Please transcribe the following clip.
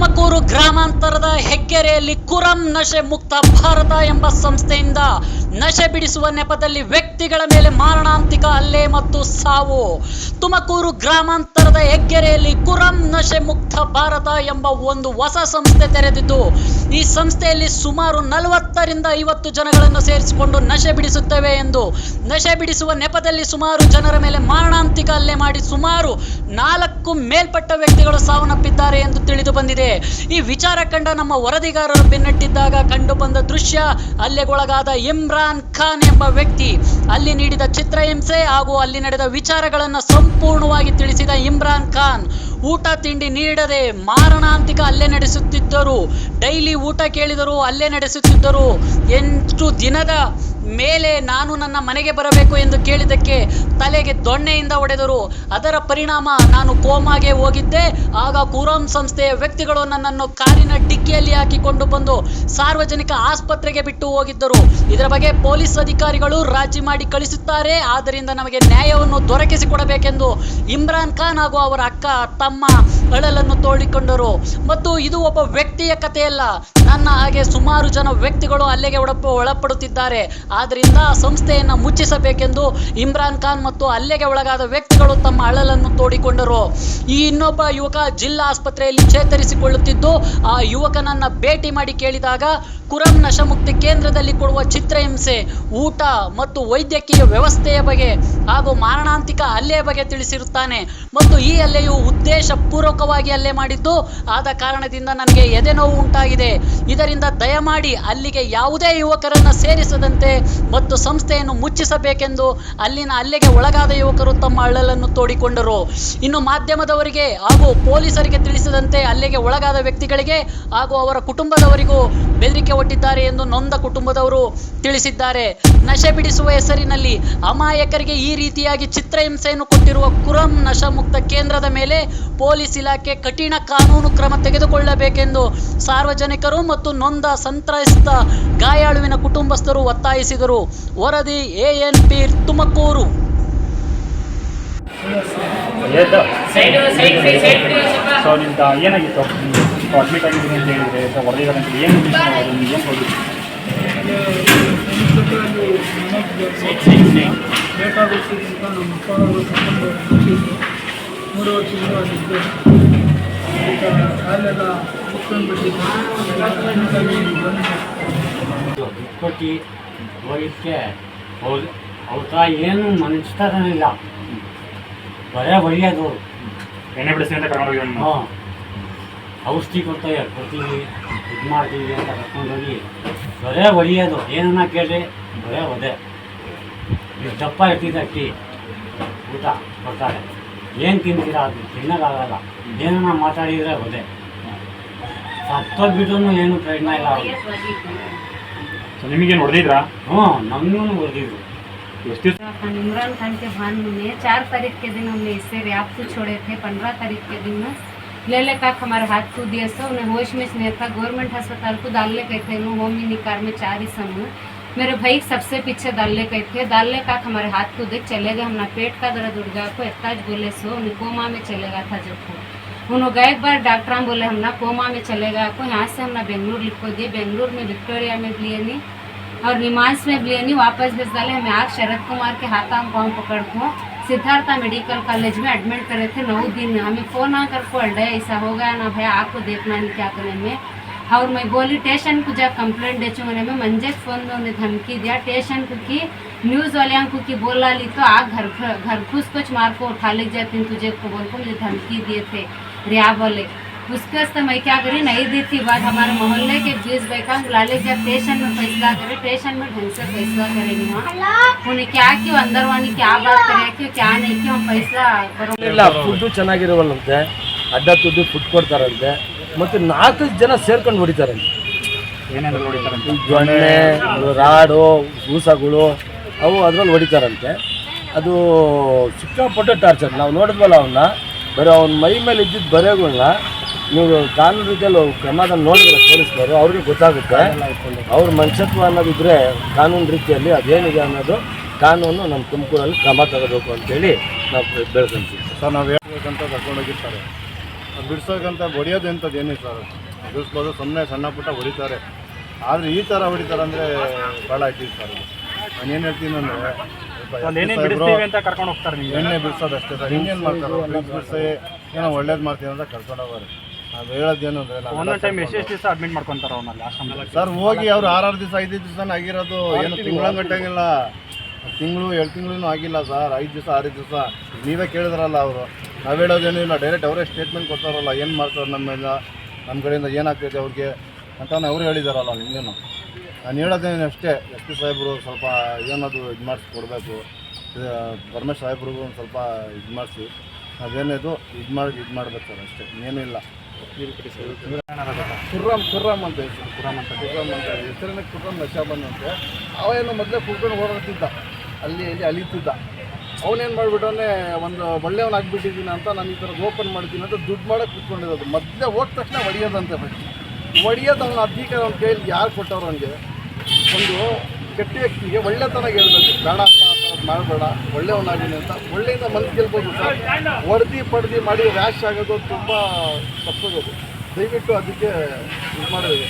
ತುಮಕೂರು ಗ್ರಾಮಾಂತರದ ಹೆಗ್ಗೆರೆಯಲ್ಲಿ ಕುರಂ ನಶೆ ಮುಕ್ತ ಭಾರತ ಎಂಬ ಸಂಸ್ಥೆಯಿಂದ ನಶೆ ಬಿಡಿಸುವ ನೆಪದಲ್ಲಿ ವ್ಯಕ್ತಿಗಳ ಮೇಲೆ ಮಾರಣಾಂತಿಕ ಹಲ್ಲೆ ಮತ್ತು ಸಾವು. ತುಮಕೂರು ಗ್ರಾಮಾಂತರದ ಹೆಗ್ಗೆರೆಯಲ್ಲಿ ಕುರಂ ನಶೆ ಮುಕ್ತ ಭಾರತ ಎಂಬ ಒಂದು ಹೊಸ ಸಂಸ್ಥೆ ತೆರೆದಿದ್ದು, ಈ ಸಂಸ್ಥೆಯಲ್ಲಿ ಸುಮಾರು ನಲವತ್ತರಿಂದ ಐವತ್ತು ಜನಗಳನ್ನು ಸೇರಿಸಿಕೊಂಡು ನಶೆ ಬಿಡಿಸುತ್ತೇವೆ ಎಂದು. ನಶೆ ಬಿಡಿಸುವ ನೆಪದಲ್ಲಿ ಸುಮಾರು ಜನರ ಮೇಲೆ ಮಾರಣಾಂತಿಕ ಹಲ್ಲೆ ಮಾಡಿ ಸುಮಾರು ನಾಲ್ಕು ಮೇಲ್ಪಟ್ಟ ವ್ಯಕ್ತಿಗಳು ಸಾವನ್ನಪ್ಪಿದ್ದಾರೆ ಎಂದು ತಿಳಿದು ಬಂದಿದೆ. ಈ ವಿಚಾರ ಕಂಡ ನಮ್ಮ ವರದಿಗಾರರು ಬೆನ್ನಟ್ಟಿದ್ದಾಗ ಕಂಡು ಬಂದ ದೃಶ್ಯ, ಹಲ್ಲೆಗೊಳಗಾದ ಇಮ್ರಾನ್ ಖಾನ್ ಎಂಬ ವ್ಯಕ್ತಿ ಅಲ್ಲಿ ನೀಡಿದ ಚಿತ್ರಹಿಂಸೆ ಹಾಗೂ ಅಲ್ಲಿ ನಡೆದ ವಿಚಾರಗಳನ್ನು ಸಂಪೂರ್ಣವಾಗಿ ತಿಳಿಸಿದ ಇಮ್ರಾನ್ ಖಾನ್, ಊಟ ತಿಂಡಿ ನೀಡದೆ ಮಾರಣಾಂತಿಕ ಹಲ್ಲೆ ನಡೆಸುತ್ತಿದ್ದರು. ಡೈಲಿ ಊಟ ಕೇಳಿದರು ಹಲ್ಲೆ ನಡೆಸುತ್ತಿದ್ದರು. ಎಂಟು ದಿನದ ಮೇಲೆ ನಾನು ನನ್ನ ಮನೆಗೆ ಬರಬೇಕು ಎಂದು ಕೇಳಿದ್ದಕ್ಕೆ ತಲೆಗೆ ದೊಣ್ಣೆಯಿಂದ ಹೊಡೆದರು. ಅದರ ಪರಿಣಾಮ ನಾನು ಕೋಮಾಗೆ ಹೋಗಿದ್ದೆ. ಆಗ ಕುರಂ ಸಂಸ್ಥೆಯ ವ್ಯಕ್ತಿಗಳು ನನ್ನನ್ನು ಕಾರಿನ ಡಿಕ್ಕಿಯಲ್ಲಿ ಹಾಕಿಕೊಂಡು ಬಂದು ಸಾರ್ವಜನಿಕ ಆಸ್ಪತ್ರೆಗೆ ಬಿಟ್ಟು ಹೋಗಿದ್ದರು. ಇದರ ಬಗ್ಗೆ ಪೊಲೀಸ್ ಅಧಿಕಾರಿಗಳು ರಾಜಿ ಮಾಡಿ ಕಳಿಸುತ್ತಾರೆ. ಆದ್ದರಿಂದ ನಮಗೆ ನ್ಯಾಯವನ್ನು ದೊರಕಿಸಿಕೊಡಬೇಕೆಂದು ಇಮ್ರಾನ್ ಖಾನ್ ಹಾಗೂ ಅವರ ಅಕ್ಕ, ತಮ್ಮ ಅಳಲನ್ನು ತೋಡಿಕೊಂಡರು. ಮತ್ತು ಇದು ಒಬ್ಬ ವ್ಯಕ್ತಿಯ ಕಥೆಯಲ್ಲ. ನನ್ನ ಹಾಗೆ ಸುಮಾರು ಜನ ವ್ಯಕ್ತಿಗಳು ಅಲ್ಲಿಗೆ ಒಳಪ, ಒಳಪಡುತ್ತಿದ್ದಾರೆ. ಆದ್ದರಿಂದ ಸಂಸ್ಥೆಯನ್ನು ಮುಚ್ಚಿಸಬೇಕೆಂದು ಇಮ್ರಾನ್ ಖಾನ್ ಮತ್ತು ಹಲ್ಲೆಗೆ ಒಳಗಾದ ವ್ಯಕ್ತಿಗಳು ತಮ್ಮ ಅಳಲನ್ನು ತೋಡಿಕೊಂಡರು. ಈ ಇನ್ನೊಬ್ಬ ಯುವಕ ಜಿಲ್ಲಾ ಆಸ್ಪತ್ರೆಯಲ್ಲಿ ಚೇತರಿಸಿಕೊಳ್ಳುತ್ತಿದ್ದು, ಆ ಯುವಕನನ್ನ ಭೇಟಿ ಮಾಡಿ ಕೇಳಿದಾಗ, ಕುರಂ ನಶಮುಕ್ತಿ ಕೇಂದ್ರದಲ್ಲಿ ಕೊಡುವ ಚಿತ್ರಹಿಂಸೆ, ಊಟ ಮತ್ತು ವೈದ್ಯಕೀಯ ವ್ಯವಸ್ಥೆಯ ಬಗ್ಗೆ ಹಾಗೂ ಮಾರಣಾಂತಿಕ ಹಲ್ಲೆಯ ಬಗ್ಗೆ ತಿಳಿಸಿರುತ್ತಾನೆ. ಮತ್ತು ಈ ಹಲ್ಲೆಯು ಉದ್ದೇಶಪೂರ್ವಕವಾಗಿ ಹಲ್ಲೆ ಮಾಡಿದ್ದು, ಆದ ಕಾರಣದಿಂದ ನನಗೆ ಎದೆನೋವು ಉಂಟಾಗಿದೆ. ಇದರಿಂದ ದಯಮಾಡಿ ಅಲ್ಲಿಗೆ ಯಾವುದೇ ಯುವಕರನ್ನ ಸೇರಿಸದಂತೆ ಮತ್ತು ಸಂಸ್ಥೆಯನ್ನು ಮುಚ್ಚಿಸಬೇಕೆಂದು ಅಲ್ಲಿನ ಹಲ್ಲೆಗೆ ಒಳಗಾದ ಯುವಕರು ತಮ್ಮ ಅಳಲನ್ನು ತೋಡಿಕೊಂಡರು. ಇನ್ನು ಮಾಧ್ಯಮದವರಿಗೆ ಹಾಗೂ ಪೊಲೀಸರಿಗೆ ತಿಳಿಸದಂತೆ ಅಲ್ಲಿಗೆ ಒಳಗಾದ ವ್ಯಕ್ತಿಗಳಿಗೆ ಹಾಗೂ ಅವರ ಕುಟುಂಬದವರಿಗೂ ಬೆದರಿಕೆ ಒಡ್ಡಿದ್ದಾರೆ ಎಂದು ನೊಂದ ಕುಟುಂಬದವರು ತಿಳಿಸಿದ್ದಾರೆ. ನಶೆ ಬಿಡಿಸುವ ಹೆಸರಿನಲ್ಲಿ ಅಮಾಯಕರಿಗೆ ಈ ರೀತಿಯಾಗಿ ಚಿತ್ರಹಿಂಸೆಯನ್ನು ಕೊಟ್ಟಿರುವ ಕುರಂ ನಶಮುಕ್ತ ಕೇಂದ್ರದ ಮೇಲೆ ಪೊಲೀಸ್ ಇಲಾಖೆ ಕಠಿಣ ಕಾನೂನು ಕ್ರಮ ತೆಗೆದುಕೊಳ್ಳಬೇಕೆಂದು ಸಾರ್ವಜನಿಕರು ಮತ್ತು ನೊಂದ ಸಂತ್ರಸ್ತ ಗಾಯಾಳುವಿನ ಕುಟುಂಬಸ್ಥರು ಒತ್ತಾಯಿಸಿದರು ವರದಿ ಎಎನ್ ಪಿ ತುಮಕೂರು. ಎದ್ದ. ಸೈಡ್ ಸೈಡ್ ಸೈಡ್ ಸ್ವಲ್ಪ ಸೊ ನಿಮ್ದು ಏನಾಗಿತ್ತು? ನಿಮ್ದು ಅಡ್ಮಿಟ್ ಆಗಿದ್ದೀನಿ ಅಂತ ಹೇಳಿದ್ರೆ ಸೊ ಹೊರಗಿದ್ದಾರೆ ಅಂತ ಏನು ಹೋಗಿತ್ತು ಕರ್ಕೊಂಡು ಮೂರು ವರ್ಷದಿಂದ ಈಗ ಕಾಲೆಲ್ಲ ಮುಚ್ಕೊಂಡ್ಬಿಟ್ಟಿದ್ದು ಕೊಟ್ಟು ಹೋಗಿದ್ದಕ್ಕೆ ಹೌದು ಅವ್ರ ಏನು ಮನಸ್ತಾರನಿಲ್ಲ ಬರೇ ಬರೆಯೋದು ಎಣ್ಣೆ ಬಿಡಿಸಿ ಅಂತ ಕರ್ಕೊಂಡು ಹೋಗಿ ಹಾಂ. ಔಷಧಿ ಕೊಡ್ತಾರೆ ಕೊಡ್ತೀವಿ ಇದು ಮಾಡ್ತೀವಿ ಅಂತ ಕರ್ಕೊಂಡೋಗಿ ಬರೇ ಹೊಡಿಯೋದು ಏನನ್ನ ಕೇಳಿ ಬರೇ ಒದೆ. ಇದು ದಪ್ಪ ಇರ್ತಿದ್ದ ಅಕ್ಕಿ. ಊಟ ಕೊಡ್ತಾರೆ. ಏನು ತಿಂತೀರಾ? ಅದು ತಿನ್ನೋಕ್ಕಾಗಲ್ಲ. ಏನನ್ನ ಮಾತಾಡಿದರೆ ಒದೆ. ಸತ್ತೋಗ್ಬಿಟ್ಟು ಏನು ಪ್ರಯತ್ನ ಇಲ್ಲ ಅವ್ರಿಗೆ. ಸೊ ನಿಮಗೇನು ಹೊಡೆದಿದ್ರಾ ಹ್ಞೂ ನಮ್ಮನ್ನೂ ಹೊಡೆದಿದ್ರು ಎಷ್ಟು ದಿವಸ खान इमरान खान के भान में चार तारीख के दिन हमने इससे रैप्त छोड़े थे पंद्रह तारीख के दिन में ले ले का हमारे हाथ को दिया सो उन्हें होश में नहीं था गवर्नमेंट अस्पताल को डालने गए थे नो होमी निकार में चार ही समूह मेरे भाई सबसे पीछे डालने गए थे डालने का हमारे हाथ को देख चले गए हमारा पेट का दर्द उड़ गया को इतना बोले सो उन्हें कोमा में चलेगा था जब को उन्होंने गए एक बार डॉक्टर बोले, हमने कोमा में चले गए को यहाँ से हमने बेंगलुरु लिखो दिए, बेंगलुरु में विक्टोरिया में लिए नहीं और निमांस में भी नहीं वापस भेज डाले, हमें आज शरद कुमार के हाथा में पाँव पकड़ को सिद्धार्था मेडिकल कॉलेज में एडमिट करे थे नौ दिन, हमें फ़ोन आकर को अड्डा ऐसा हो गया ना भाई, आपको देखना नहीं क्या करने में। और मैं बोली स्टेशन को जा कंप्लेंट दे चुके मैं मंजे फ़ोन में उन्हें धमकी दिया स्टेशन को की न्यूज़ वाले को कि बोला ली तो आ घर घर घुस कुछ मार को उठा ले जाती तुझे को बोल को मुझे धमकी दिए थे। रिया बोले उसके वास्ते मैं क्या करी नहीं दी थी बात हमारे मोहल्ले के बीस बैठा बुला ले जब स्टेशन में फैसला करे स्टेशन में ढंग से फैसला करेंगे वहाँ उन्हें क्या क्यों अंदर वानी क्या बात करे क्यों क्या नहीं क्यों फैसला करो ಇಲ್ಲ ಫುಡ್ಡು ಚೆನ್ನಾಗಿರವಲ್ಲಂತೆ ಅಡ್ಡ ತುಡ್ಡು ಫುಡ್ ಕೊಡ್ತಾರಂತೆ ಮತ್ತು ನಾಲ್ಕು ಜನ ಸೇರ್ಕೊಂಡು ಹೊಡಿತಾರಂತೆ ಏನೇನು ಹೊಡಿತಾರಂತ ದೊಣ್ಣೆ ರಾಡು ಊಸಗಳು ಅವು ಅದ್ರಲ್ಲಿ ಹೊಡಿತಾರಂತೆ ಅದು ಸಿಕ್ಕಾಪಟ್ಟೆ ಟಾರ್ಚರ್ ನಾವು ನೋಡಿದ್ವಲ್ಲ ಅವನ್ನ ಬರೀ ಅವ್ನ ಮೈ ಮೇಲೆ ಇದ್ದಿದ್ದ ಬರೆಗಳನ್ನ ನೀವು ಕಾನೂನು ರೀತಿಯಲ್ಲಿ ಕ್ರಮದಲ್ಲಿ ನೋಡಿದ್ರೆ ಪೊಲೀಸ್ನವರು, ಅವ್ರಿಗೆ ಗೊತ್ತಾಗುತ್ತೆ. ಅವ್ರ ಮನುಷ್ಯತ್ವ ಅನ್ನೋದಿದ್ರೆ ಕಾನೂನು ರೀತಿಯಲ್ಲಿ ಅದೇನಿದೆ ಅನ್ನೋದು ಕಾನೂನು ನಮ್ಮ ತುಮಕೂರಲ್ಲಿ ಕ್ರಮ ತಗೋಬೇಕು ಅಂತೇಳಿ ನಾವು ಬೆಳ್ಕೊಂತೀವಿ ಸರ್, ನಾವು ಹೇಳ್ಬೇಕಂತ ಕರ್ಕೊಂಡೋಗಿರ್ತಾರೆ. ಬಿಡಿಸೋಕಂತ ಹೊಡಿಯೋದು ಎಂಥದ್ದು ಏನೇ ಸರ್. ಬಿಡಿಸ್ಬೋದು ಸುಮ್ಮನೆ ಸಣ್ಣ ಪುಟ್ಟ ಹೊಡಿತಾರೆ. ಆದರೆ ಈ ಥರ ಹೊಡಿತಾರೆ ಅಂದರೆ ಭಾಳ ಆಯ್ತಿದೆ ಸರ್ ಇದು ನಾನು ಏನು ಹೇಳ್ತೀನಿ ಅಂದರೆ ಒಂದು ಅಂತ ಕರ್ಕೊಂಡು ಹೋಗ್ತಾರೆ ನಿಮಗೆ ಎಣ್ಣೆ ಬಿಡಿಸೋದು ಅಷ್ಟೇ ಸರ್. ಇನ್ನೇನು ಮಾಡ್ತಾರೆ? ಬಿಡಿಸಿ ಏನೋ ಒಳ್ಳೇದು ಮಾಡ್ತೀನಿ ಅಂತ ಕರ್ಕೊಂಡು ಹೋಗೋರು. ಅದು ಹೇಳೋದೇನು ಅಂದ್ರೆ ಒಂದೊಂದು ಟೈಮ್ ದಿವಸ ಅಡ್ಮಿಟ್ ಮಾಡ್ಕೊತಾರೆ ಅವನಲ್ಲಿ ಆಶ್ರಮದಲ್ಲಿ ಸರ್ ಹೋಗಿ ಅವ್ರು ಆರಾರು ದಿವಸ ಐದು ದಿವಸನೇ ಆಗಿರೋದು. ಏನು ತಿಂಗಳಂಗಟ್ಟಂಗಿಲ್ಲ ತಿಂಗಳು ಎರಡು ತಿಂಗಳೂ ಆಗಿಲ್ಲ ಸರ್. ಐದು ದಿವಸ ಆರು ದಿವಸ. ನೀವೇ ಕೇಳಿದ್ರಲ್ಲ ಅವರು. ನಾವು ಹೇಳೋದೇನು ಇಲ್ಲ. ಡೈರೆಕ್ಟ್ ಅವರೇ ಸ್ಟೇಟ್ಮೆಂಟ್ ಕೊಡ್ತಾರಲ್ಲ ಏನು ಮಾಡ್ತಾರೆ ನಮ್ಮಿಂದ ನಮ್ಮ ಕಡೆಯಿಂದ ಏನಾಗ್ತೈತೆ ಅವ್ರಿಗೆ? ಅಂತ ಅವರು ಹೇಳಿದಾರಲ್ಲ ನಿಮಗೇನು ನಾನು ಹೇಳೋದೇನು ಅಷ್ಟೇ, ಎಸ್ ಪಿ ಸಾಹೇಬರು ಸ್ವಲ್ಪ ಏನಾದರೂ ಇದು ಮಾಡಿಸಿ ಕೊಡಬೇಕು. ಪರಮೇಶ್ ಸಾಹೇಬ್ರಿಗೂ ಒಂದು ಸ್ವಲ್ಪ ಇದು ಮಾಡಿಸಿ. ಅದೇನಿದು ಇದು ಮಾಡಿ, ಇದು ಮಾಡ್ಬೇಕು ಸರ್ ಅಷ್ಟೇ, ಇನ್ನೇನೂ ಇಲ್ಲ. ಕುರ್ರಾಮ್ ಕುರ್ರಾಮ್ ಅಂತ ಹೆಸರು ಕುರಾಮ್ ಅಂತ. ಕುರ್ರಾಮ್ ಅಂತ ಹೆಸರಿನ ನಶ ಬಂದಂತೆ ಅವ ಮೊದಲೇ ಕುಡ್ಕೊಂಡು ಓಡಾಡ್ತಿದ್ದ ಅಲ್ಲಿ, ಇಲ್ಲಿ ಅಲಿತಿದ್ದ ಅವನೇನು ಮಾಡಿಬಿಟ್ಟವನೇ, ಒಂದು ಒಳ್ಳೆಯವನಾಗ್ಬಿಟ್ಟಿದ್ದೀನಿ ಅಂತ ನಾನು ಈ ಥರ ಓಪನ್ ಮಾಡ್ತೀನಿ ಅಂತ ದುಡ್ಡು ಮಾಡೋಕೆ ಕುತ್ಕೊಂಡಿರೋದು. ಮೊದಲೇ ಹೋದ ತಕ್ಷಣ ಹೊಡೆಯೋದಂತೆ ಫಸ್ಟ್ ಹೊಡಿಯೋದು ಅವನ ಅಧಿಕಾರ ಅವ್ನ ಕೈಯಲ್ಲಿ ಯಾರು ಕೊಟ್ಟವ್ರು ಅವನಿಗೆ ಒಂದು ಕೆಟ್ಟ ವ್ಯಕ್ತಿಗೆ ಒಳ್ಳೆತನ ಹೇಳ್ಬೇಕು. ಬೇಡಪ್ಪ ಥರದ್ದು ಮಾಡಬೇಡ. ಒಳ್ಳೆಯವನಾಗಿನಿ ಅಂತ. ಒಳ್ಳೆಯಿಂದ ಮನಸ್ಸು ಗೆಲ್ಬೋದು ಸರ್. ಹೊಡೆದಿ ಪಡೆದಿ ಮಾಡಿ ರ್ಯಾಶ್ ಆಗೋದು ತುಂಬ ತಪ್ಪೋದು ದಯವಿಟ್ಟು ಅದಕ್ಕೆ ಇದು ಮಾಡೋದು